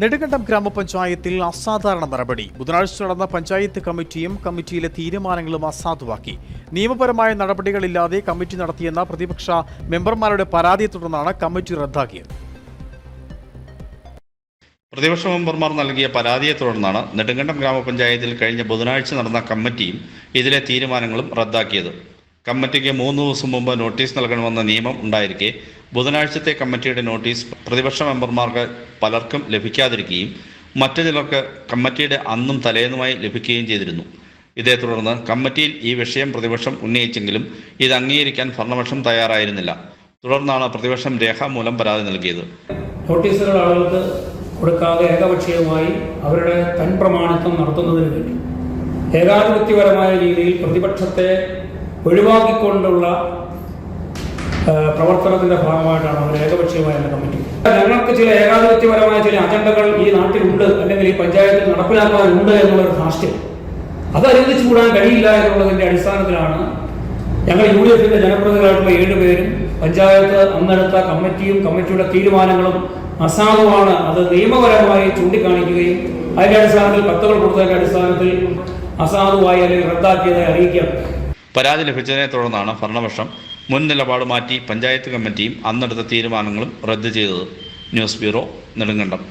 നെടുങ്കണ്ടം ഗ്രാമപഞ്ചായത്തിൽ അസാധാരണ നടപടി. ബുധനാഴ്ച നടന്ന പഞ്ചായത്ത് കമ്മിറ്റിയും കമ്മിറ്റിയിലെ തീരുമാനങ്ങളും അസാധുവാക്കി. നിയമപരമായ നടപടികളില്ലാതെ കമ്മിറ്റി നടത്തിയെന്ന പ്രതിപക്ഷ മെമ്പർമാരുടെ പരാതിയെ തുടർന്നാണ് കമ്മിറ്റി റദ്ദാക്കിയത്. പ്രതിപക്ഷ മെമ്പർമാർ നൽകിയ പരാതിയെ തുടർന്നാണ് നെടുങ്കണ്ടം ഗ്രാമപഞ്ചായത്തിൽ കഴിഞ്ഞ ബുധനാഴ്ച നടന്ന കമ്മിറ്റിയും ഇതിലെ തീരുമാനങ്ങളും റദ്ദാക്കിയത്. കമ്മിറ്റിക്ക് മൂന്ന് ദിവസം മുമ്പ് നോട്ടീസ് നൽകണമെന്ന നിയമം ഉണ്ടായിരിക്കെ. ബുധനാഴ്ചത്തെ കമ്മിറ്റിയുടെ നോട്ടീസ് പ്രതിപക്ഷ മെമ്പർമാർക്ക് പലർക്കും ലഭിക്കാതിരിക്കുകയും മറ്റു ചിലർക്ക് കമ്മിറ്റിയുടെ അന്നും തലേന്നുമായി ലഭിക്കുകയും ചെയ്തിരുന്നു. ഇതേ തുടർന്ന് കമ്മിറ്റിയിൽ ഈ വിഷയം പ്രതിപക്ഷം ഉന്നയിച്ചെങ്കിലും ഇത് അംഗീകരിക്കാൻ ഭരണപക്ഷം തയ്യാറായിരുന്നില്ല. തുടർന്നാണ് പ്രതിപക്ഷം രേഖാമൂലം പരാതി നൽകിയത്. നോട്ടീസുകൾ ആളുകൾക്ക് കൊടുക്കാതെ ഏകപക്ഷീയമായി അവരുടെ തൻ പ്രമാണിത്വം നടത്തുന്നതിന് വേണ്ടി. ഏകാധിപത്യപരമായ രീതിയിൽ പ്രതിപക്ഷത്തെ ഒഴിവാക്കിക്കൊണ്ടുള്ള പ്രവർത്തനത്തിന്റെ ഭാഗമായിട്ടാണ് അവർ ഏകപക്ഷീയമായ കമ്മിറ്റി. ഞങ്ങൾക്ക് ചില ഏകാധിപത്യപരമായ ചില അജണ്ടകൾ ഈ നാട്ടിലുണ്ട് അല്ലെങ്കിൽ ഈ പഞ്ചായത്തിൽ നടപ്പിലാക്കാനുണ്ട് എന്നുള്ളൊരു ധാർഷ്ട്യം. അത് അനുവദിച്ചു കൂടാൻ കഴിയില്ല എന്നുള്ളതിന്റെ അടിസ്ഥാനത്തിലാണ് ഞങ്ങൾ യു ഡി എഫിന്റെ ജനപ്രതിനിധികളായിട്ടുള്ള ഏഴുപേരും പഞ്ചായത്ത് അന്നെടുത്ത കമ്മിറ്റിയും കമ്മിറ്റിയുടെ തീരുമാനങ്ങളും അസാധുവാണ്. അത് നിയമപരമായി ചൂണ്ടിക്കാണിക്കുകയും അതിന്റെ അടിസ്ഥാനത്തിൽ കത്തുകൾ കൊടുത്തതിന്റെ അടിസ്ഥാനത്തിൽ അസാധുവായി അല്ലെങ്കിൽ റദ്ദാക്കിയതായി അറിയിക്കുകയാണ്. പരാതി ലഭിച്ചതിനെ തുടർന്നാണ് ഭരണപക്ഷം മുൻ നിലപാട് മാറ്റി പഞ്ചായത്ത് കമ്മിറ്റിയും അന്നെടുത്ത തീരുമാനങ്ങളും റദ്ദു ചെയ്തത്. News bureau Nedumkandam.